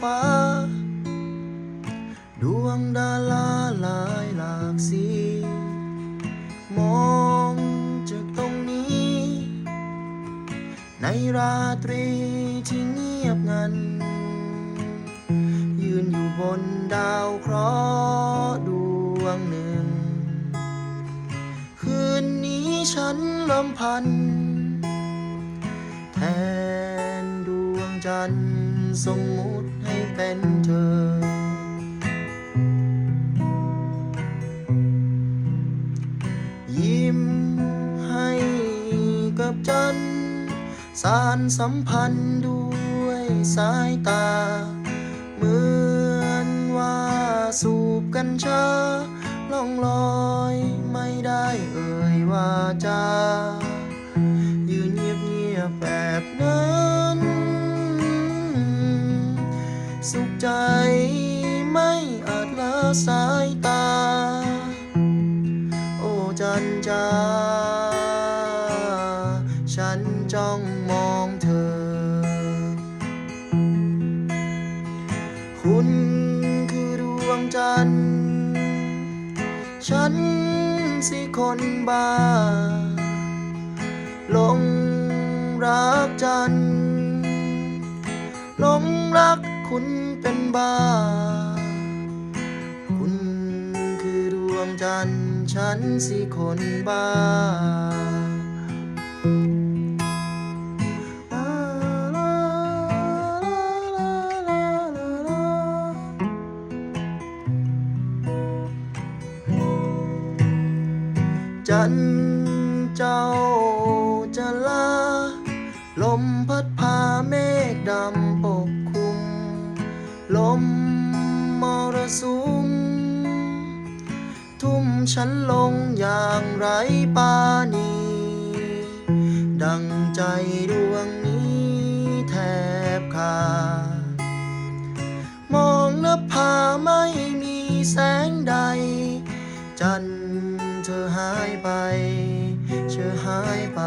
ฟ้า ดวงดาราหลายหลากสี มองจากตรงนี้ ในราตรีที่เงียบงัน ยืนอยู่บนดาวเคราะห์ดวงหนึ่ง คืนนี้ฉันลำพันแทนดวงจันทร์สมมุติ เป็นเธอ ยิ้มให้กับจัน สารสัมพันธ์ด้วยสายตา เหมือนว่าสูบกัญชาล่องลอยไม่ได้เอ่ยว่าจา ไม่อาจละสายตา โอ้จันจา ฉันจ้องมองเธอ คุณคือดวงจันทร์ ฉันสิคนบ้าหลงรักจันทร์หลงรัก คุณเป็นบ้า คุณคือดวงจันทร์ฉันสิคนบ้าจันทร์เจ้าจะลา ลม ฉันลงอย่างไรปานี ดังใจดวงนี้แทบขาดมองนภาไม่มีแสงใด จันเธอหายไป เธอหายไป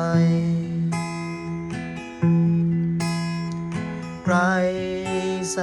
ไรแส